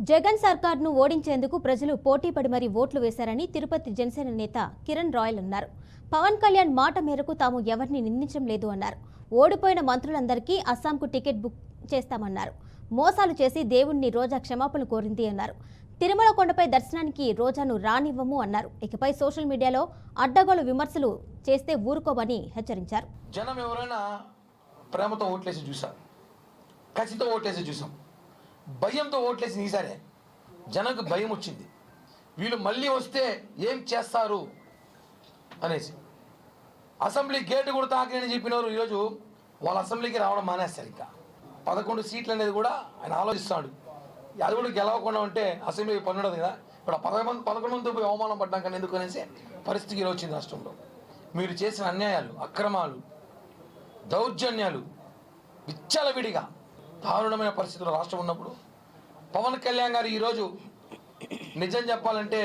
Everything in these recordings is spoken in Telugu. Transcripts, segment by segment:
జగన్ సర్కార్ను ఓడించేందుకు ప్రజలు పోటీపడి మరీ ఓట్లు వేశారని తిరుపతి జనసేన నేత కిరణ్ రాయల్ అన్నారు. పవన్ కళ్యాణ్ మాట మేరకు తాము ఎవరిని నిందించడం లేదు అన్నారు. ఓడిపోయిన మంత్రులందరికీ అస్సాంకు టికెట్ బుక్ చేస్తామన్నారు. మోసాలు చేసి దేవుణ్ణి రోజా క్షమాపణ కోరింది అన్నారు. తిరుమల కొండపై దర్శనానికి రోజాను రానివ్వము అన్నారు. ఇకపై సోషల్ మీడియాలో అడ్డగోలు విమర్శలు చేస్తే ఊరుకోమని హెచ్చరించారు. జనం ఎవరైనా ప్రేమతో ఓట్లేసి చూసాం ఖచ్చితంగా ఓట్లేసి చూసాం. భయంతో ఓట్లేసి ఈసారి. జనకు భయం వచ్చింది. వీళ్ళు మళ్ళీ వస్తే ఏం చేస్తారు? అనేసి. అసెంబ్లీ గేటు కూడా తాకినని చెప్పినారు ఈరోజు వాళ్ళ అసెంబ్లీకి రావడం మానేస్తారు ఇంకా. పదకొండు సీట్లు అనేది కూడా ఆయన ఆలోచిస్తాడు. అది కూడా గెలవకుండా ఉంటే అసెంబ్లీ పని ఉండదు కదా. ఇప్పుడు పదకొండు పదకొండు మంది పోయి అవమానం పడ్డాం కానీ ఎందుకు అనేసి పరిస్థితికి వచ్చింది రాష్ట్రంలో. మీరు చేసిన అన్యాయాలు అక్రమాలు దౌర్జన్యాలు విచ్చలవిడిగా దారుణమైన పరిస్థితుల్లో రాష్ట్రం ఉన్నప్పుడు పవన్ కళ్యాణ్ గారు ఈరోజు నిజం చెప్పాలంటే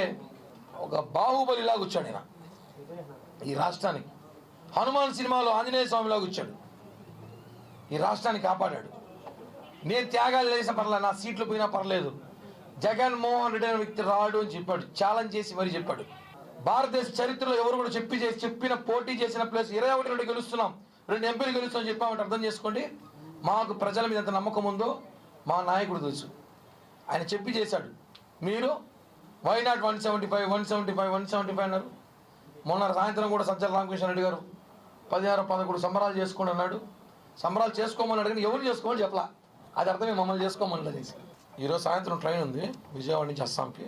ఒక బాహుబలిలా కూర్చాడు ఆయన ఈ రాష్ట్రానికి. హనుమాన్ సినిమాలో ఆంజనేయ స్వామిలా కూర్చాడు ఈ రాష్ట్రాన్ని కాపాడాడు. నేను త్యాగాలు చేసిన పర్లేదు నా సీట్లు పోయినా పర్లేదు. జగన్మోహన్ రెడ్డి అనే వ్యక్తి రాడు అని చెప్పాడు. ఛాలెంజ్ చేసి మరీ చెప్పాడు. భారతదేశ చరిత్రలో ఎవరు కూడా చెప్పి చేసి చెప్పిన పోటీ చేసిన ప్లేస్ ఇరవై ఒకటి రెండు గెలుస్తున్నాం రెండు ఎంపీలు గెలుస్తాం చెప్పామంటే అర్థం చేసుకోండి. మాకు ప్రజల మీద ఎంత నమ్మకం ఉందో మా నాయకుడు తెలుసు. ఆయన చెప్పి చేశాడు. మీరు why not one seventy five one seventy five one seventy five అన్నారు. మొన్న సాయంత్రం కూడా సజ్జల రామకృష్ణ రెడ్డి గారు పదిహేను పదకొండు సంబరాలు చేసుకోండి అన్నాడు. సంబరాలు చేసుకోమని అడిగిన ఎవరు చేసుకోమని చెప్పలా. అది అర్థమే మమ్మల్ని చేసుకోమని అనేసి ఈరోజు సాయంత్రం ట్రైన్ ఉంది విజయవాడ నుంచి అస్సాంకి.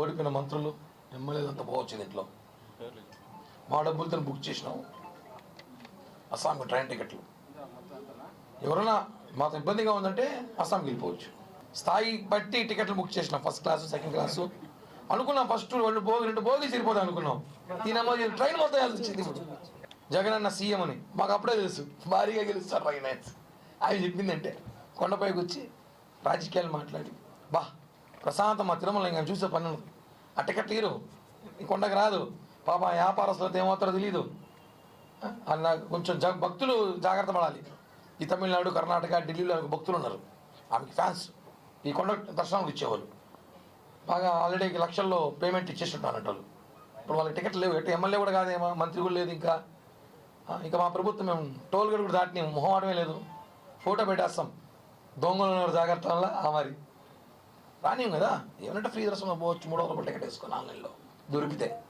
ఓడిపోయిన మంత్రులు ఎమ్మెల్యేలు అంతా పోవచ్చు దీంట్లో మా డబ్బులతో బుక్ చేసినాము అస్సాంకి ట్రైన్ టికెట్లు. ఎవరైనా మాకు ఇబ్బందిగా ఉందంటే అస్సాంకి వెళ్ళిపోవచ్చు. స్థాయి బట్టి టికెట్లు బుక్ చేసినాం. ఫస్ట్ క్లాసు సెకండ్ క్లాసు అనుకున్నాం ఫస్ట్ రెండు భోగి రెండు భోగి సరిపోతాయి అనుకున్నాం. దీనమ్మ ట్రైన్ మొత్తం వచ్చింది ఇప్పుడు. జగన్ అన్న సీఎం అని. మాకు అప్పుడే తెలుసు. భారీగా గెలుస్తారు రైన్ అవి చెప్పిందంటే కొండపైకి వచ్చి రాజకీయాలు మాట్లాడి. బా ప్రశాంతం మా తిరుమల ఇంకా చూసే పని ఆ టికెట్ తీరు. కొండకు రాదు. పాప వ్యాపారస్తులతో ఏమవుతారో తెలియదు అన్న కొంచెం జ భక్తులు జాగ్రత్త పడాలి. ఈ తమిళనాడు కర్ణాటక ఢిల్లీలో ఆమెకు భక్తులు ఉన్నారు. ఆమెకి ఫ్యాన్స్ ఈ కొండ దర్శనానికి ఇచ్చేవాళ్ళు. బాగా ఆల్రెడీ లక్షల్లో పేమెంట్ ఇచ్చేస్తుంటారంట వాళ్ళు. ఇప్పుడు వాళ్ళకి టికెట్ లేవు. ఎటు ఎమ్మెల్యే కూడా కాదేమో మంత్రి కూడా లేదు ఇంకా. ఇంకా మా ప్రభుత్వం మేము టోల్ గేట్ కూడా దాటిని మొహమాటమే లేదు. ఫోటో పెట్టేస్తాం. దొంగలు ఉన్నారు జాగ్రత్త వల్ల ఆ మరి. రానియం కదా? ఏమంటే ఫ్రీ దర్శనం పోవచ్చు. మూడు వందల రూపాయలు టికెట్ వేసుకొని ఆన్లైన్లో దొరికితే.